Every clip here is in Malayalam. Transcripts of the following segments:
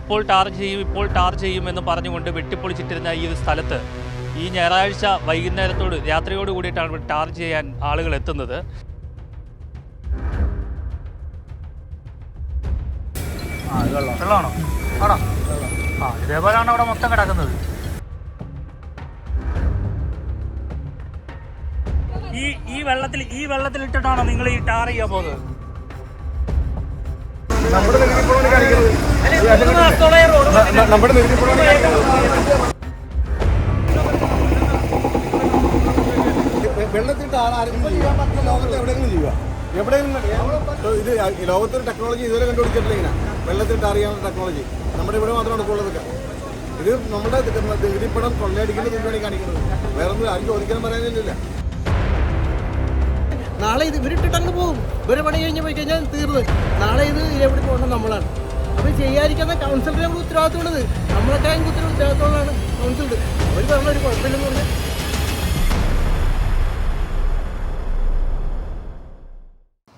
ഇപ്പോൾ ടാർ ചെയ്യും ഇപ്പോൾ ടാർ ചെയ്യും എന്ന് പറഞ്ഞുകൊണ്ട് വെട്ടിപ്പൊളിച്ചിട്ടിരുന്ന ഈ ഒരു സ്ഥലത്ത് ഈ ഞായറാഴ്ച വൈകുന്നേരത്തോട് രാത്രിയോട് കൂടിയിട്ടാണ് ടാർ ചെയ്യാൻ ആളുകൾ എത്തുന്നത്. വെള്ളമാണോ? ആണോ? ആ ഇതേപോലെയാണ് അവിടെ മൊത്തം കിടക്കുന്നത്. ഈ ഈ വെള്ളത്തിൽ ഈ വെള്ളത്തിൽ ഇട്ടിട്ടാണോ നിങ്ങൾ ഈ ടാർ ചെയ്യാൻ പോകുന്നത്? നമ്മുടെ വെള്ളത്തിട്ട് ആരെങ്കിലും ചെയ്യാൻ പറ്റുന്ന ലോകത്ത് എവിടെയെങ്കിലും ചെയ്യുക എവിടെയെങ്കിലും ഇത് ഈ ലോകത്തൊരു ടെക്നോളജി ഇതുവരെ കണ്ടുപിടിച്ചിട്ടില്ല ഇങ്ങനെ വെള്ളത്തിട്ട് അറിയാവുന്ന ടെക്നോളജി നമ്മുടെ ഇവിടെ മാത്രം നടക്കുള്ളതൊക്കെ ഇത് നമ്മുടെ നികുതിപ്പണം കൊള്ളയടിക്കുന്ന തുണിയാണ് കാണിക്കുന്നത് വേറെ ഒന്നും ആരും ചോദിക്കാൻ പറയാനില്ല നാളെ ഇത് ഇവരിട്ടിട്ട് അങ്ങ് പോകും. ഇവരെ പണി കഴിഞ്ഞ് പോയി കഴിഞ്ഞാൽ തീർന്നു. നാളെ ഇത് എവിടെ പോകണം നമ്മളാണ്. അപ്പോൾ ചെയ്യാതിരിക്കുന്ന കൗൺസിലറെ നമുക്ക് ഉത്തരവാദിത്തമുള്ളത് നമ്മളൊക്കെ അതിന് ഉത്തരവ് ഉത്തരവാദിത്തമുള്ളതാണ് കൗൺസിലർ അവർ പറഞ്ഞ ഒരു കുഴപ്പമില്ലെന്ന് പറഞ്ഞാൽ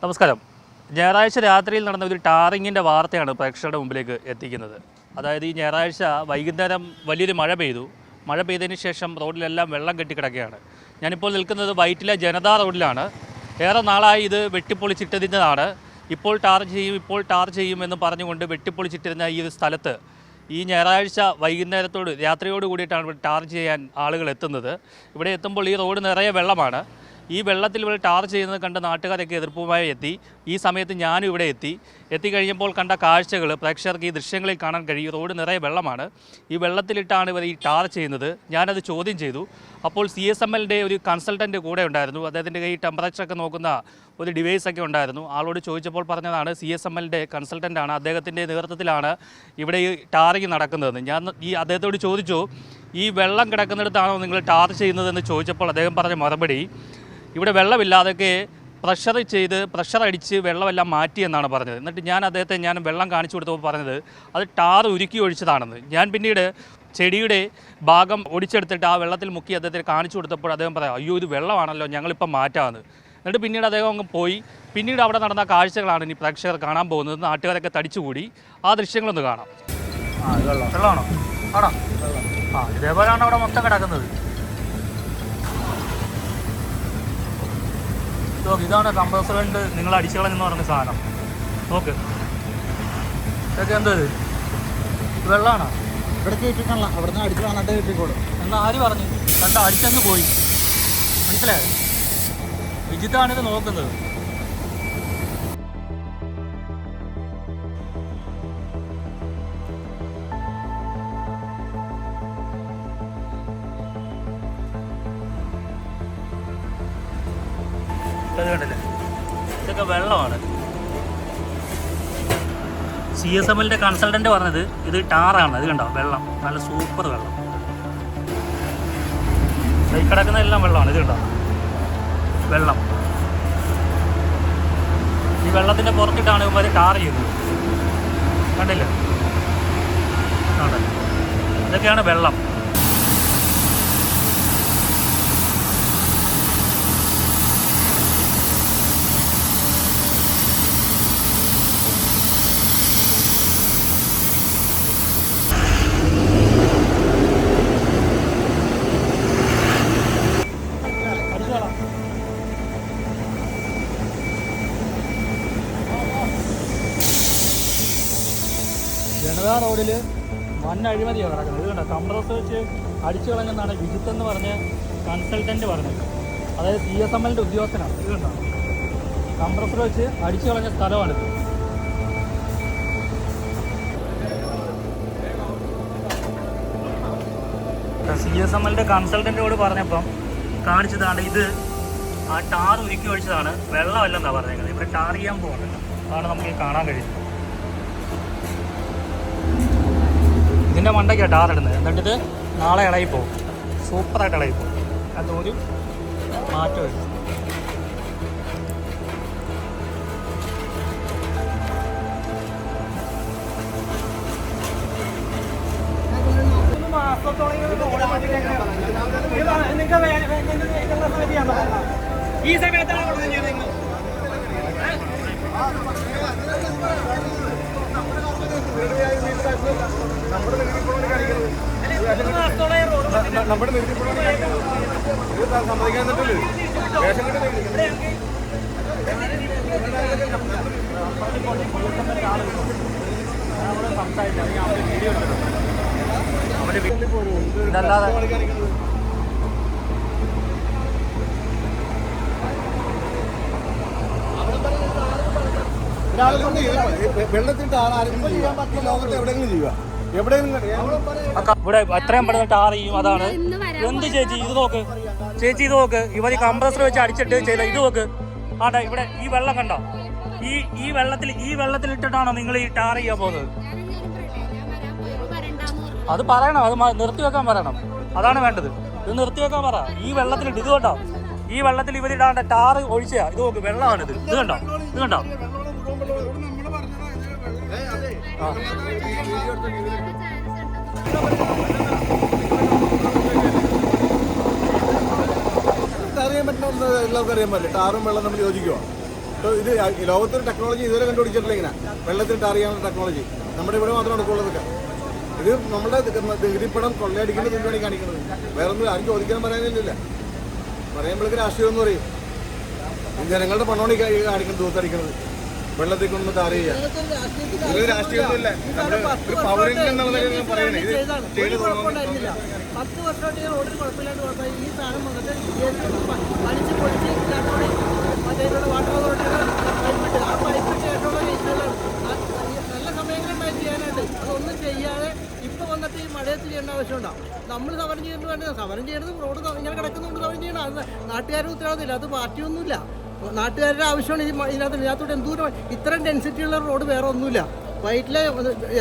നമസ്കാരം. ഞായറാഴ്ച രാത്രിയിൽ നടന്ന ഒരു ടാറിങ്ങിന്റെ വാർത്തയാണ് പ്രേക്ഷകരുടെ മുമ്പിലേക്ക് എത്തിക്കുന്നത്. അതായത് ഈ ഞായറാഴ്ച വൈകുന്നേരം വലിയൊരു മഴ പെയ്തു. മഴ പെയ്തതിന് ശേഷം റോഡിലെല്ലാം വെള്ളം കെട്ടിക്കിടക്കുകയാണ്. ഞാനിപ്പോൾ നിൽക്കുന്നത് വൈറ്റിലെ ജനതാ റോഡിലാണ്. ഏറെ നാളായി ഇത് വെട്ടിപ്പൊളിച്ചിട്ടതിന്റെതാണ്. ഇപ്പോൾ ടാർ ചെയ്യും ഇപ്പോൾ ടാർ ചെയ്യും എന്ന് പറഞ്ഞുകൊണ്ട് വെട്ടിപ്പൊളിച്ചിട്ടിരുന്ന ഈ ഒരു സ്ഥലത്ത് ഈ ഞായറാഴ്ച വൈകുന്നേരത്തോട് രാത്രിയോട് കൂടിയിട്ടാണ് ടാർ ചെയ്യാൻ ആളുകൾ എത്തുന്നത്. ഇവിടെ എത്തുമ്പോൾ ഈ റോഡ് നിറയെ വെള്ളമാണ്. ഈ വെള്ളത്തിൽ ഇവിടെ ടാർ ചെയ്യുന്നത് കണ്ട് നാട്ടുകാരൊക്കെ എതിർപ്പുമായി എത്തി. ഈ സമയത്ത് ഞാനും ഇവിടെ എത്തി. എത്തിക്കഴിഞ്ഞപ്പോൾ കണ്ട കാഴ്ചകൾ പ്രേക്ഷകർക്ക് ഈ ദൃശ്യങ്ങളിൽ കാണാൻ കഴിയും. റോഡ് നിറയെ വെള്ളമാണ്. ഈ വെള്ളത്തിലിട്ടാണ് ഇവർ ഈ ടാർ ചെയ്യുന്നത്. ഞാനത് ചോദ്യം ചെയ്തു. അപ്പോൾ സി എസ് എം എല്ലിന്റെ ഒരു കൺസൾട്ടന്റ് കൂടെ ഉണ്ടായിരുന്നു. അദ്ദേഹത്തിന്റെ കയ്യിൽ ടെമ്പറേച്ചറൊക്കെ നോക്കുന്ന ഒരു ഡിവൈസ് ഒക്കെ ഉണ്ടായിരുന്നു. ആളോട് ചോദിച്ചപ്പോൾ പറഞ്ഞതാണ് സി എസ് എം എല്ലിന്റെ കൺസൾട്ടന്റാണ് അദ്ദേഹത്തിന്റെ നേതൃത്വത്തിലാണ് ഇവിടെ ഈ ടാറിങ് നടക്കുന്നതെന്ന്. ഞാൻ ഈ അദ്ദേഹത്തോട് ചോദിച്ചു ഈ വെള്ളം കിടക്കുന്നിടത്താണോ നിങ്ങൾ ടാർ ചെയ്യുന്നതെന്ന്? ചോദിച്ചപ്പോൾ അദ്ദേഹം പറഞ്ഞ മറുപടി ഇവിടെ വെള്ളമില്ലാതൊക്കെ പ്രഷർ ചെയ്ത് പ്രഷർ അടിച്ച് വെള്ളമെല്ലാം മാറ്റി എന്നാണ് പറഞ്ഞത്. എന്നിട്ട് ഞാൻ അദ്ദേഹത്തെ ഞാൻ വെള്ളം കാണിച്ചു കൊടുത്തപ്പോൾ പറഞ്ഞത് അത് ടാർ ഉരുക്കി ഒഴിച്ചതാണെന്ന്. ഞാൻ പിന്നീട് ചെടിയുടെ ഭാഗം ഒടിച്ചെടുത്തിട്ട് ആ വെള്ളത്തിൽ മുക്കി അദ്ദേഹത്തിന് കാണിച്ചു കൊടുത്തപ്പോൾ അദ്ദേഹം പറയാം അയ്യോ ഇത് വെള്ളമാണല്ലോ ഞങ്ങളിപ്പോൾ മാറ്റാമെന്ന് എന്നിട്ട് പിന്നീട് അദ്ദേഹം അങ്ങ് പോയി. പിന്നീട് അവിടെ നടന്ന കാഴ്ചകളാണ് ഇനി പ്രേക്ഷകർ കാണാൻ പോകുന്നത്. നാട്ടുകാരൊക്കെ തടിച്ചുകൂടി. ആ ദൃശ്യങ്ങളൊന്ന് കാണാം. വെള്ളമാണോ? ആണോ? ആ ഇതേപോലെയാണ് അവിടെ മൊത്തം കിടക്കുന്നത്. നോക്ക് ഇതാണ് കമ്പ്രസർ കൊണ്ട് നിങ്ങൾ അടിച്ചുകളഞ്ഞെന്ന് പറഞ്ഞ സാധനം. നോക്ക് ഇതൊക്കെ എന്താ ഇത്? വെള്ളമാണോ? ഇവിടെ കയറ്റിക്കാണല്ലോ അവിടെ നിന്ന് അടിച്ചു വന്നിട്ട് കയറ്റിക്കോളും എന്നാൽ ആര് പറഞ്ഞു? കണ്ട അടിച്ചങ്ങ് പോയി. മനസ്സിലായോ? വിജിത്താണ് ഇത് നോക്കുന്നത്. ഇത് കണ്ടില്ലേ? ഇതൊക്കെ വെള്ളമാണ്. സി എസ് എം എല്ലിന്റെ കൺസൾട്ടന്റ് പറഞ്ഞത് ഇത് ടാറാണ്. ഇത് കണ്ടോ? വെള്ളം. നല്ല സൂപ്പർ വെള്ളം. കിടക്കുന്ന എല്ലാം വെള്ളമാണ്. ഇത് കണ്ടോ? വെള്ളം. ഈ വെള്ളത്തിന്റെ പുറത്തിട്ടാണ് ഇവന്മാർ ടാർ ചെയ്യുന്നത്. കണ്ടല്ലോ? ഇതൊക്കെയാണ് വെള്ളം. ജനതാ റോഡിൽ വൻ അഴിമതിയാണ് നടക്കുന്നത്. ഇത് കണ്ടോ? കംപ്രസ് വെച്ച് അടിച്ചു കളഞ്ഞെന്നാണ് വിജിത്ത് എന്ന് പറഞ്ഞ കൺസൾട്ടന്റ് പറഞ്ഞത്. അതായത് സി എസ് എം എല്ലിന്റെ ഉദ്യോഗസ്ഥനാണ്. ഇത് കണ്ടോ? കംപ്രസർ വെച്ച് അടിച്ചു കളഞ്ഞ സ്ഥലമാണിത് സി എസ് എം എല്ലിന്റെ കൺസൾട്ടന്റോട് പറഞ്ഞപ്പം കാണിച്ചതാണ് ഇത് ആ ടാർ ഉരുക്കി ഒഴിച്ചതാണ്. വെള്ളമല്ലെന്നാണ് പറഞ്ഞേക്കുന്നത്. ഇവിടെ ടാർ ചെയ്യാൻ പോകുന്നത് അതാണ് നമുക്ക് കാണാൻ കഴിയുന്നത്. ഇതിന്റെ മണ്ടയ്ക്കാണ് ടാർ ഇടുന്നത് എന്നിട്ട് ഇത് നാളെ പോകും സൂപ്പറായിട്ട് ഇളകി പോകും അത് ഒരു മാറ്റം ഈ സമയത്താണ് നിങ്ങൾ ആ നമ്മുടെ നികുതി സമ്മതിക്കാൻ പറ്റില്ലേ വേഷം ഇതല്ലാതെ ലോകത്ത് എവിടെയെങ്കിലും ചെയ്യുക. ഇവിടെ എത്രയും പെട്ടെന്ന് ടാർ ചെയ്യും അതാണ്. എന്ത് ചേച്ചി? ഇത് നോക്ക്. ചേച്ചി ഇത് നോക്ക്. ഇവർ കംപ്രസർ വെച്ച് അടിച്ചിട്ട് ചെയ്ത ഇത് നോക്ക്. ആട്ടെ ഇവിടെ ഈ വെള്ളം കണ്ടോ? ഈ ഈ വെള്ളത്തിൽ ഈ വെള്ളത്തിൽ ഇട്ടിട്ടാണോ നിങ്ങൾ ഈ ടാർ ചെയ്യാൻ പോകുന്നത്? അത് പറയണം. അത് നിർത്തി വെക്കാൻ പറയണം. അതാണ് വേണ്ടത്. ഇത് നിർത്തി വെക്കാൻ പറ. ഈ വെള്ളത്തിലിട്ട് ഇത് കണ്ടോ? ഈ വെള്ളത്തിൽ ഇവരിടാണ്ട് ടാറ് ഒഴിച്ചാ ഇത് നോക്ക് വെള്ളമാണിത്. ഇത് കണ്ടോ? ഇത് കണ്ടോ? അറിയാൻ പറ്റുന്ന എല്ലാവർക്കും അറിയാൻ പറ്റില്ല. ടാറും വെള്ളം നമ്മൾ യോജിക്കുവാണ് ഇപ്പോൾ ഇത് ഈ ലോകത്തൊരു ടെക്നോളജി ഇതുവരെ കണ്ടുപിടിച്ചിട്ടില്ല ഇങ്ങനെ. വെള്ളത്തിൽ ടാർ ചെയ്യാനുള്ള ടെക്നോളജി നമ്മുടെ ഇവിടെ മാത്രമാണ് ഉള്ളതൊക്കെ ഇത് നമ്മുടെ നികുതിപ്പണം കൊള്ളയടിക്കുന്ന തുണിയാണ് കാണിക്കുന്നത്? വേറെ ഒന്നും ആരും ചോദിക്കാൻ പറയാനില്ല പറയുമ്പോഴേക്ക് രാഷ്ട്രീയം എന്ന് പറയും. ജനങ്ങളുടെ പണമാണ് കാണിക്കുന്നത് ദൂത്തടിക്കുന്നത്. വെള്ളത്തിൽ കൊണ്ട് ടാർ രാഷ്ട്രീയമൊന്നുമില്ല. നമ്മുടെ ഒരു പൗരൻ എന്നുള്ള നിലയിൽ ഞാൻ പറയണേ. ഇത് ചെയ്ത് കുഴപ്പമുണ്ടായിരുന്നില്ല. പത്ത് വർഷമായിട്ട് ഞാൻ റോഡിൽ കുഴപ്പമില്ലാണ്ട് പോകാൻ ഈ സാധനം വന്നിട്ട് അടിച്ച് പൊളിച്ച് ഇല്ലാത്തോടെ മറ്റേ വാട്ടർ പൈപ്പിട്ട് ആ പൈപ്പിട്ട് ആയിട്ടുള്ള കേസുകളാണ് ആ- നല്ല സമയങ്ങളുണ്ടായി ചെയ്യാനായിട്ട് അതൊന്നും ചെയ്യാതെ ഇപ്പൊ വന്നിട്ട് ഈ മഴയത്ത് ചെയ്യേണ്ട ആവശ്യമുണ്ടാവും നമ്മൾ സമരം ചെയ്യുന്നത് വേണ്ടത് സമരം ചെയ്യണത് റോഡ് ഇങ്ങനെ കിടക്കുന്നുണ്ട് സമരം ചെയ്യണം. അത് നാട്ടുകാരും ഉത്തരവാദിത്തമില്ല. അത് പാർട്ടിയൊന്നുമില്ല. നാട്ടുകാരുടെ ആവശ്യമാണ് ഈ ഇതിനകത്ത് ഇതിനകത്തോട്ട് എന്തോരം ഇത്രയും ഡെൻസിറ്റി ഉള്ള റോഡ് വേറെ ഒന്നുമില്ല. വൈറ്റിലെ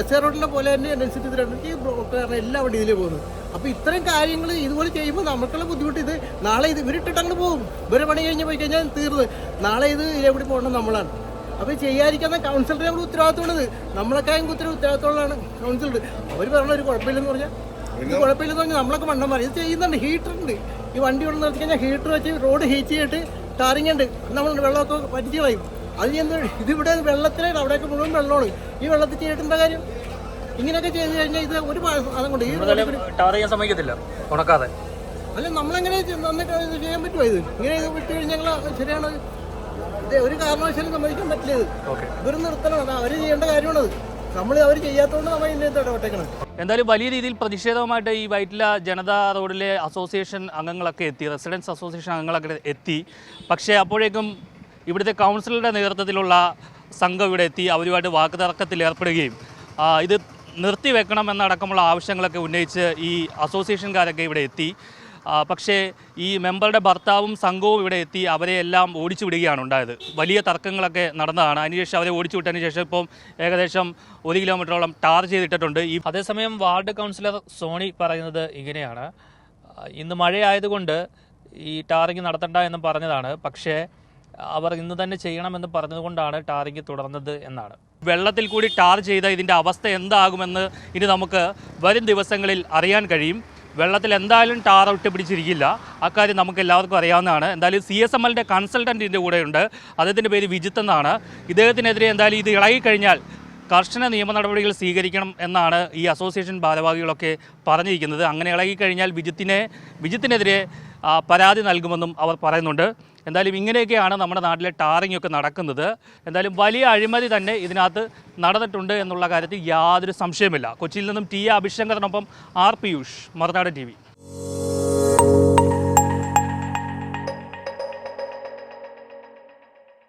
എസ് എ റോഡിലെ പോലെ തന്നെ ഡെൻസിറ്റി ഇതിലുണ്ട് ഈ ബ്ലോക്ക് കാരണം എല്ലാം വണ്ടി ഇതിൽ പോകുന്നത്. അപ്പോൾ ഇത്രയും കാര്യങ്ങൾ ഇതുപോലെ ചെയ്യുമ്പോൾ നമുക്കുള്ള ബുദ്ധിമുട്ട് ഇത് നാളെ ഇത് ഇവരിട്ടിട്ട് അങ്ങ് പോകും. ഇവരെ പണി കഴിഞ്ഞ് പോയി കഴിഞ്ഞാൽ തീർന്ന്. നാളെ ഇത് എവിടെ പോകണം നമ്മളാണ്. അപ്പോൾ ചെയ്യാതിരിക്കുന്ന കൗൺസിലറെ നമ്മൾ ഉത്തരവാദിത്തമുള്ളത് നമ്മളെക്കായും കുത്തിരി ഉത്തരവാദിത്തമുള്ളതാണ് കൗൺസിലർ അവർ പറഞ്ഞ ഒരു കുഴപ്പമില്ലെന്ന് പറഞ്ഞാൽ ഇത് കുഴപ്പമില്ലെന്ന് പറഞ്ഞാൽ നമ്മളൊക്കെ മണ്ടന്മാർ ഇത് ചെയ്യുന്നുണ്ട്. ഹീറ്റർ ഉണ്ട് ഈ വണ്ടി കൊണ്ട് നിർത്തി കഴിഞ്ഞാൽ ഹീറ്റർ വെച്ച് റോഡ് ഹീറ്റ് ചെയ്തിട്ട് ടാറിങ് ഉണ്ട് നമ്മൾ വെള്ളമൊക്കെ പറ്റിച്ച് കളയും. അത് എന്ത് ഇതിവിടെ വെള്ളത്തിലാണ് അവിടെയൊക്കെ മുഴുവൻ വെള്ളമാണ്. ഈ വെള്ളത്തിൽ ചെയ്തിട്ട് എന്താ കാര്യം? ഇങ്ങനെയൊക്കെ ചെയ്ത് കഴിഞ്ഞാൽ ഇത് ഒരു അതും കൊണ്ട് ഈ എന്തായാലും ടാർ ചെയ്യാൻ സമ്മതിക്കത്തില്ല. ഉണക്കാതെ. അല്ല നമ്മളെങ്ങനെ നന്നായിട്ട് ചെയ്യാൻ പറ്റുമോ ഇത്? ഇങ്ങനെ ഇത് വിട്ട് കഴിഞ്ഞാൽ ശരിയാണ്. ഇത് ഒരു കാരണവശാലും സമ്മതിക്കാൻ പറ്റില്ല ഇത്. നിർത്തണം അത് അവർ ചെയ്യേണ്ട കാര്യമാണത്. നമ്മൾ അവർ ചെയ്യാത്തതുകൊണ്ട് നമ്മൾ ഇതിന്റെ ഇടപെട്ടേക്കണം. എന്തായാലും വലിയ രീതിയിൽ പ്രതിഷേധവുമായിട്ട് ഈ വൈറ്റില ജനതാ റോഡിലെ അസോസിയേഷൻ അംഗങ്ങളൊക്കെ എത്തി റെസിഡൻസ് അസോസിയേഷൻ അംഗങ്ങളൊക്കെ എത്തി. പക്ഷേ അപ്പോഴേക്കും ഇവിടുത്തെ കൗൺസിലറുടെ നേതൃത്വത്തിലുള്ള സംഘം ഇവിടെ എത്തി അവരുമായിട്ട് വാക്കുതർക്കത്തിൽ ഏർപ്പെടുകയും ഇത് നിർത്തിവെക്കണം എന്നടക്കമുള്ള ആവശ്യങ്ങളൊക്കെ ഉന്നയിച്ച് ഈ അസോസിയേഷൻകാരൊക്കെ ഇവിടെ എത്തി. പക്ഷേ ഈ മെമ്പറുടെ ഭർത്താവും സംഘവും ഇവിടെ എത്തി അവരെ എല്ലാം ഓടിച്ചു വിടുകയാണ് ഉണ്ടായത്. വലിയ തർക്കങ്ങളൊക്കെ നടന്നതാണ്. അതിനുശേഷം അവരെ ഓടിച്ചു വിട്ടതിന് ശേഷം ഇപ്പം ഏകദേശം ഒരു കിലോമീറ്ററോളം ടാർ ചെയ്തിട്ടിട്ടുണ്ട്. ഈ അതേസമയം വാർഡ് കൗൺസിലർ സോണി പറയുന്നത് ഇങ്ങനെയാണ്. ഇന്ന് മഴയായതുകൊണ്ട് ഈ ടാറിങ് നടത്തണ്ട എന്ന് പറഞ്ഞതാണ്. പക്ഷേ അവർ ഇന്ന് തന്നെ ചെയ്യണമെന്ന് പറഞ്ഞതുകൊണ്ടാണ് ടാറിങ് തുടർന്നത് എന്നാണ്. വെള്ളത്തിൽ കൂടി ടാർ ചെയ്ത ഇതിന്റെ അവസ്ഥ എന്താകുമെന്ന് ഇനി നമുക്ക് വരും ദിവസങ്ങളിൽ അറിയാൻ കഴിയും. വെള്ളത്തിൽ എന്തായാലും ടാർ ഒട്ടി പിടിച്ചിരിക്കില്ല. അക്കാര്യം നമുക്ക് എല്ലാവർക്കും അറിയാവുന്നതാണ്. എന്തായാലും സി എസ് എം എല്ലിന്റെ കൺസൾട്ടന്റിന്റെ കൂടെയുണ്ട്. അദ്ദേഹത്തിന്റെ പേര് വിജിത്ത് എന്നാണ്. ഇദ്ദേഹത്തിനെതിരെ എന്തായാലും ഇത് ഇളകിക്കഴിഞ്ഞാൽ കർശന നിയമ നടപടികൾ സ്വീകരിക്കണം എന്നാണ് ഈ അസോസിയേഷൻ ഭാരവാഹികളൊക്കെ പറഞ്ഞിരിക്കുന്നത്. അങ്ങനെ ഇളകിക്കഴിഞ്ഞാൽ വിജിത്തിനെ വിജിത്തിനെതിരെ പരാതി നൽകുമെന്നും അവർ പറയുന്നുണ്ട്. എന്തായാലും ഇങ്ങനെയൊക്കെയാണ് നമ്മുടെ നാട്ടിലെ ടാറിംഗ് ഒക്കെ നടക്കുന്നത്. എന്തായാലും വലിയ അഴിമതി തന്നെ ഇതിനകത്ത് നടന്നിട്ടുണ്ട് എന്നുള്ള കാര്യത്തിൽ യാതൊരു സംശയമില്ല കൊച്ചിയിൽ നിന്നും ടി എ അഭിശങ്കറിനൊപ്പം ആർ പിയൂഷ് മറുനാട് ടി